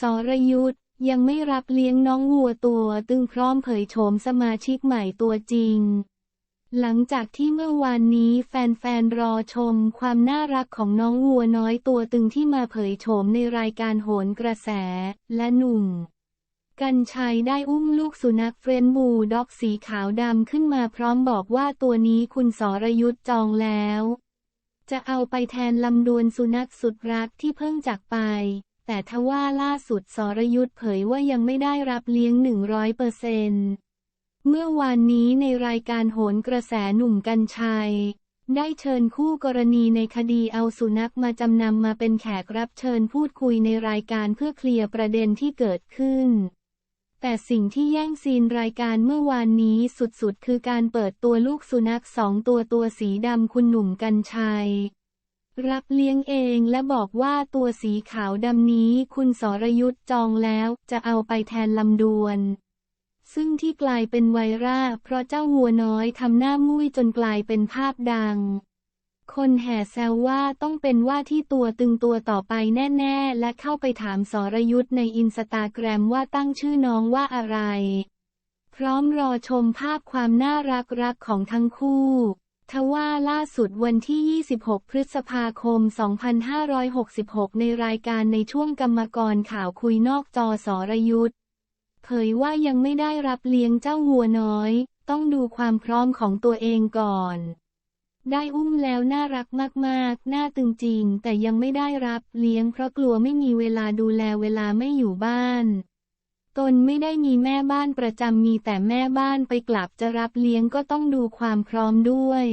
สรยุทธยังไม่รับเลี้ยงน้องวัวตัวตึงพร้อมเผยโฉมสมาชิกใหม่ตัวจริง หลังจากที่เมื่อวานนี้แฟนๆรอชมความน่ารักของน้องวัวน้อยตัวตึงที่มาเผยโฉมในรายการโหนกระแสและหนุ่ม กันชัยได้อุ้มลูกสุนัขเฟรนบูด็อกสีขาวดำขึ้นมาพร้อมบอกว่าตัวนี้คุณสรยุทธ์จองแล้ว จะเอาไปแทนลำดวนสุนัขสุดรักที่เพิ่งจากไป แต่ทว่าล่าสุดสรยุทธ์เผยว่ายังไม่ได้รับเลี้ยง 100เปอร์เซนต์เมื่อวานนี้ในรายการโหนกระแสหนุ่มกัญชัย ได้เชิญคู่กรณีในคดีเอาสุนัขมาจำนำมาเป็นแขกรับเชิญพูดคุยในรายการเพื่อเคลียร์ประเด็นที่เกิดขึ้น แต่สิ่งที่แย่งซีนรายการเมื่อวานนี้สุดๆ คือการเปิดตัวลูกสุนัขสองตัวตัวสีดำคุณหนุ่มกัญชัย รับเลี้ยงเองและบอกว่าตัวสีขาวดำนี้คุณสรยุทธ์จองแล้วจะเอาไปแทนลำดวน ซึ่งที่กลายเป็นไวรัลเพราะเจ้าวัวน้อยทำหน้ามุ้ยจนกลายเป็นภาพดัง คนแห่แซวว่าต้องเป็นว่าที่ตัวตึงตัวต่อไปแน่ๆ และเข้าไปถามสรยุทธ์ในอินสตาแกรมว่าตั้งชื่อน้องว่าอะไร พร้อมรอชมภาพความน่ารักรักของทั้งคู่ ทว่าล่าสุดวันที่ 26 พฤษภาคม 2566 ในรายการในช่วงกรรมกรข่าวคุยนอกจอสรยุทธ์เผยว่ายังไม่ได้รับเลี้ยงเจ้าวัวน้อย ต้องดูความพร้อมของตัวเองก่อน ได้อุ้มแล้วน่ารักมากๆ น่าตึงจริง แต่ยังไม่ได้รับเลี้ยงเพราะกลัวไม่มีเวลาดูแลเวลาไม่อยู่บ้าน ตนไม่ได้มีแม่บ้านประจำมีแต่แม่บ้านไปกลับจะรับเลี้ยงก็ต้องดูความพร้อมด้วย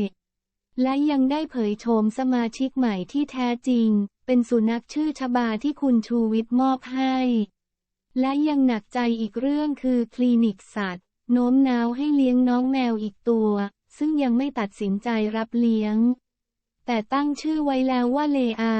และยังได้เผยโฉมสมาชิกใหม่ที่แท้จริง เป็นสุนัขชื่อชบาที่คุณชูวิทย์มอบให้ และยังหนักใจอีกเรื่องคือคลินิกสัตว์ โน้มน้าวให้เลี้ยงน้องแมวอีกตัว ซึ่งยังไม่ตัดสินใจรับเลี้ยง แต่ตั้งชื่อไว้แล้วว่าเลอา